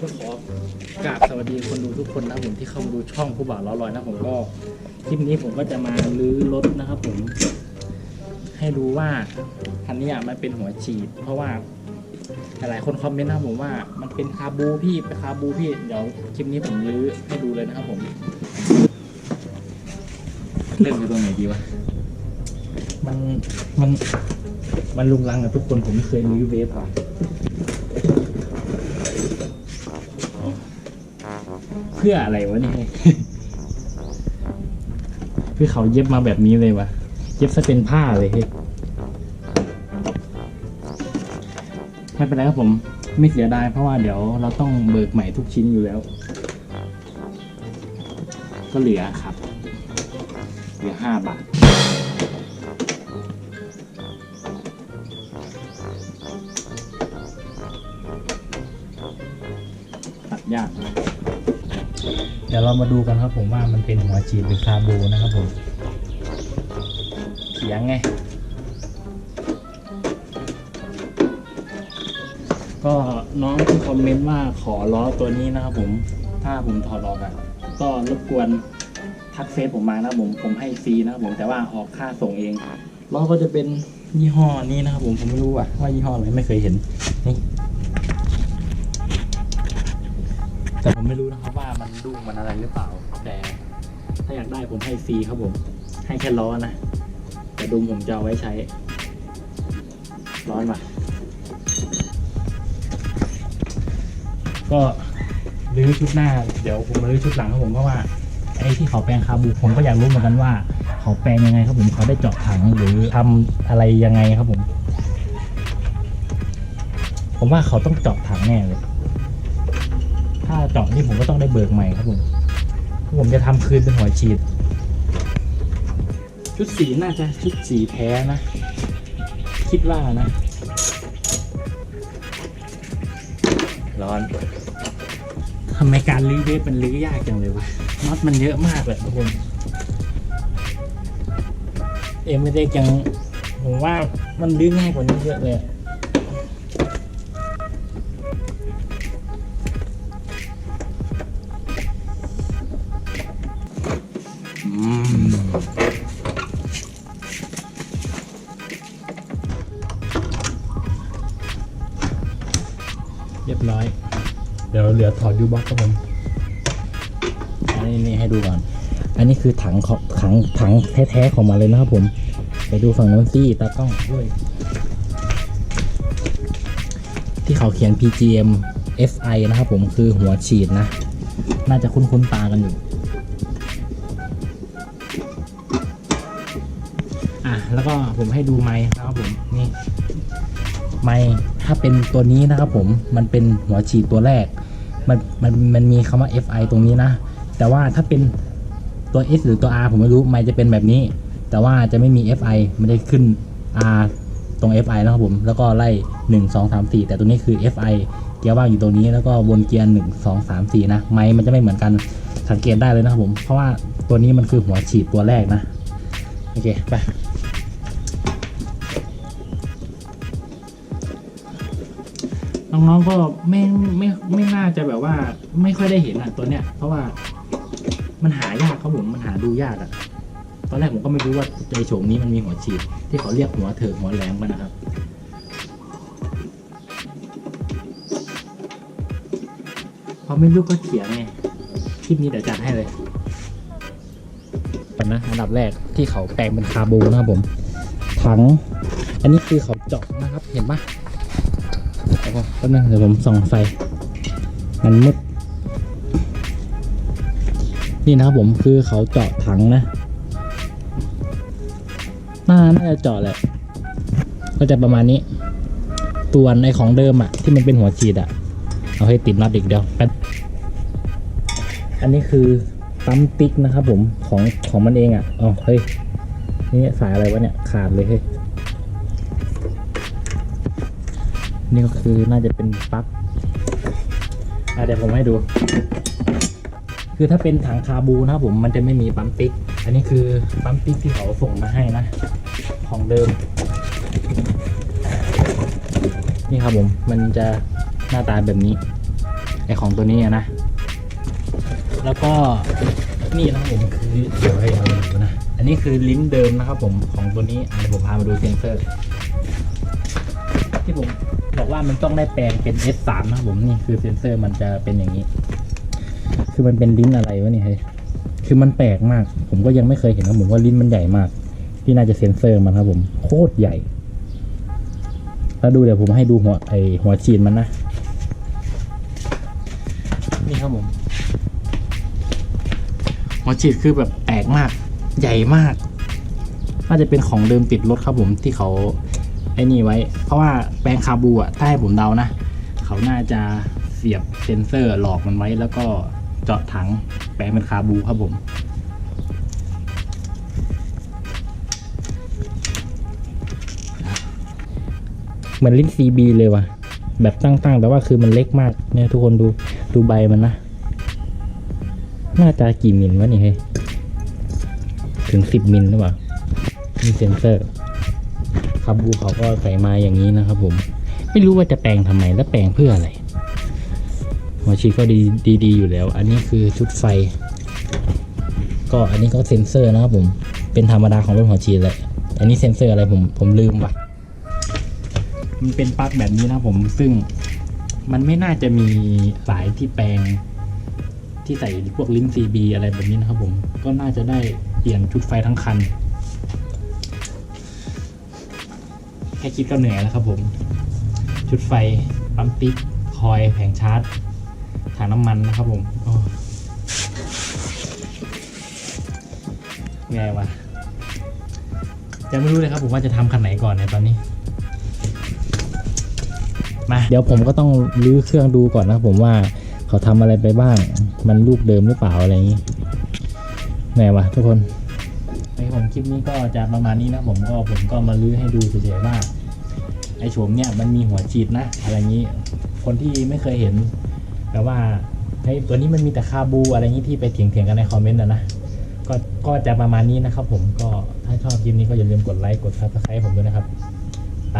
ผมก็ขอกราบสวัสดีคนดูทุกคนนะครับผมที่เข้ามาดูช่องผู้บ่าวล้อลอยนะผมก็คลิปนี้ผมก็จะมาลื้อรถนะครับผม ให้ดูว่าคันนี้อะมันเป็นหัวฉีด เพราะว่าหลายๆคนคอมเมนต์นะครับผมว่ามันเป็นคาบูพี่เป็นคาบูพี่เดี๋ยวคลิปนี้ผมลื้อให้ดูเลยนะครับผมเริ่มอยู่ตรงไหนดีวะมันมันมันลุงลังกับทุกคนผมไม่เคยลื้อเวฟอะ เพื่ออะไรวะเนี่ยคือเขาเย็บมาแบบนี้เลยวะเย็บซะเป็นผ้าเลยเฮ้ยไม่เป็นไรครับผมไม่เสียดายเพราะว่าเดี๋ยวเราต้องเบิกใหม่ทุกชิ้นอยู่แล้ว ก็เหลือครับ เหลือห้าบาทตัดยากนะ ดี๋ยวเรามาดูกันครับผมว่ามันเป็นหัวฉีดหรือคาบูนะครับผมเถียงไง ก็น้องที่คอมเมนต์ว่าขอล้อตัวนี้นะครับผมถ้าผมถอดออกอะก็รบกวนทักเฟซผมมานะครับผมผมให้ฟรีนะครับผมแต่ว่าออกค่าส่งเองล้อก็จะเป็นยี่ห้อนี้นะครับผมผมไม่รู้อะว่ายี่ห้ออะไรไม่เคยเห็นนี่ แต่ผมไม่รู้นะครับว่ามันดุ้งมันอะไรหรือเปล่า แต่ถ้าอยากได้ผมให้ฟรีครับผม ให้แค่ล้อนะ แต่ดุมผมจะเอาไว้ใช้ ร้อนปะก็รื้อชุดหน้า เดี๋ยวผมมารื้อชุดหลังครับผมเพราะว่าไอ้ที่เขาแปลงคาบูผมก็อยากรู้เหมือนกันว่า เขาแปลงยังไงครับผมเขาได้เจาะถังหรือทำอะไรยังไงครับผม ผมว่าเขาต้องเจาะถังแน่เลย ถ้าเจาะนี่ผมก็ต้องได้เบิกใหม่ครับผมผมจะทำคืนเป็นหัวฉีด ชุดสีน่าจะชุดสีแท้นะ คิดว่านะ ร้อนทำไมการลื้อเวฟมันลื้อยากจังเลยวะน็อตมันเยอะมากเลยทุกคน เอ็มไม่ได้จัง ผมว่ามันลื้อง่ายกว่านี้เยอะเลย บร้อย เดี๋ยวเหลือถอดยูบ็อกครับผมอันนี้นี่ให้ดูก่อน อันนี้คือถังของถังถังแท้ๆของมันเลยนะครับผม ไปดูฝั่งโน้นสิตากล้องด้วย ที่เขาเขียน PGM SI นะครับผมคือหัวฉีดนะ น่าจะคุ้นๆตากันอยู่อะแล้วก็ผมให้ดูไม้นะครับผมนี่ไม้ ถ้าเป็นตัวนี้นะครับผมมันเป็นหัวฉีดตัวแรก มันมันมันมีคำว่า FI ตรงนี้นะ แต่ว่าถ้าเป็นตัว S หรือตัว R ผมไม่รู้ไม้จะเป็นแบบนี้ แต่ว่าจะไม่มี FI ไม่ได้ขึ้น R ตรง FI นะครับผมแล้วก็ไล่ 1 2 3 4 แต่ตัวนี้คือ FI เกียร์ว่างอยู่ตรงนี้แล้วก็วนเกียร์ 1 2 3 4 นะไม้มันจะไม่เหมือนกันสังเกตได้เลยนะครับผม เพราะว่าตัวนี้มันคือหัวฉีดตัวแรกนะ โอเค ไป น้องๆก็ไม่ไม่ไม่น่าจะแบบว่า ไม่ค่อยได้เห็นอะตัวเนี้ย เพราะว่ามันหายากครับผมมันหาดูยากอะ ตอนแรกผมก็ไม่รู้ว่าในโฉมนี้มันมีหัวฉีด ที่เขาเรียกหัวเถิกหัวแหลมกันนะครับพอไม่รู้ก็เถียงไงคลิปนี้เดี๋ยวจัดให้เลยก่อนนะอันดับแรกที่เขาแปลงเป็นคาร์บูนะครับผมถัง อันนี้คือเขาเจาะนะครับเห็นปะ ก่อนแป๊บนึงเดี๋ยวผมส่องไฟ มันมืด นี่นะครับผมคือเขาเจาะถังนะ น่า น่าจะเจาะแหละ ก็จะประมาณนี้ ตัวนในของเดิมอะที่มันเป็นหัวฉีดอะเอาให้ติดน็อตอีกเดียวแป๊บอันนี้คือปั๊มติ๊กนะครับผมของของมันเองอะ่ะอ๋อเฮ้ย นี่สายอะไรวะเนี่ยขาดเลยเฮ้ย นี่ก็คือน่าจะเป็นปลั๊กเดี๋ยวผมให้ดู คือถ้าเป็นถังคาบูนะครับผมมันจะไม่มีปั๊มติ๊ก อันนี้คือปั๊มติ๊กที่เขาส่งมาให้นะ ของเดิม นี่ครับผมมันจะหน้าตาแบบนี้ไอของตัวนี้นะ แล้วก็นี่นะครับผมคือเดี๋ยวให้เราดูนะ อันนี้คือลิ้นเดิมนะครับผมของตัวนี้อันนี้ผมพามาดูเซนเซอร์ ที่ผม ว่ามันต้องได้แปลงเป็น S3 นะครับผมนี่คือเซนเซอร์มันจะเป็นอย่างนี้ คือมันเป็นลิ้นอะไรวะเนี่ยเฮ้ยคือมันแปลกมาก ผมก็ยังไม่เคยเห็นนะผมว่าลิ้นมันใหญ่มาก ที่น่าจะเซนเซอร์มันครับผมโคตรใหญ่แล้วดูเดี๋ยวผมให้ดูหัวไอหัวฉีดมันนะ นี่ครับผม หัวฉีดคือแบบแปลกมาก ใหญ่มาก น่าจะเป็นของเดิมติดรถครับผมที่เขา ไอ้นี่ไว้ เพราะว่าแปลงคาบูอะถ้าให้ผมเดานะ เขาน่าจะเสียบเซนเซอร์หลอกมันไว้แล้วก็เจาะถังแปลงเป็นคาบูครับผมเหมือนลิ้น CB เลยว่ะ แบบตั้งๆ แต่ว่าคือมันเล็กมากเนี่ยทุกคนดูดูใบมันนะ น่าจะกี่มิลวะนี่เฮ้ยถึงสิบมิลหรือเปล่ามีเซนเซอร์ คาบูเขาก็ใส่มาอย่างนี้นะครับ ผม ไม่รู้ว่าจะแปลงทำไมและแปลงเพื่ออะไรหัวฉีดก็ดีดีดีอยู่แล้ว อันนี้คือชุดไฟ ก็อันนี้ก็เซนเซอร์นะครับผมเป็นธรรมดาของรถหัวฉีดแหละอันนี้เซนเซอร์อะไรผมผมลืมว่ะมันเป็นปลั๊กแบบนี้นะครับผมซึ่งมันไม่น่าจะมีสายที่แปลง ที่ใส่พวกลิ้น CB อะไรแบบนี้นะครับผมก็น่าจะได้เปลี่ยนชุดไฟทั้งคัน ค่คิดก็เหนื่อยแล้วครับผม ชุดไฟปั๊มติ๊กคอยแผงชาร์จถังน้ำมันนะครับผมโอ้ไงวะยังไม่รู้เลยครับผมว่าจะทำคันไหนก่อนในตอนนี้มาเดี๋ยวผมก็ต้องรื้อเครื่องดูก่อนนะครับผมว่าเขาทำอะไรไปบ้าง มันรูปเดิมหรือเปล่าอะไรอย่างนี้ไงวะทุกคนในผมคลิปนี้ก็จะประมาณนี้นะผมก็ผมก็มาลื้อให้ดูเฉยๆว่า ไอ้โฉมเนี่ยมันมีหัวฉีดนะ อะไรงนี้ คนที่ไม่เคยเห็นแต่ว่าเฮ้ยตัวนี้มันมีแต่คาบูอะไรงนี้ที่ไปเถียงๆกันในคอมเมนต์นะนะก็ก็จะประมาณนี้นะครับผมก็ถ้าชอบคลิปนี้ก็อย่าลืมกดไลค์กดซับสไครต์ผมด้วยนะครับไป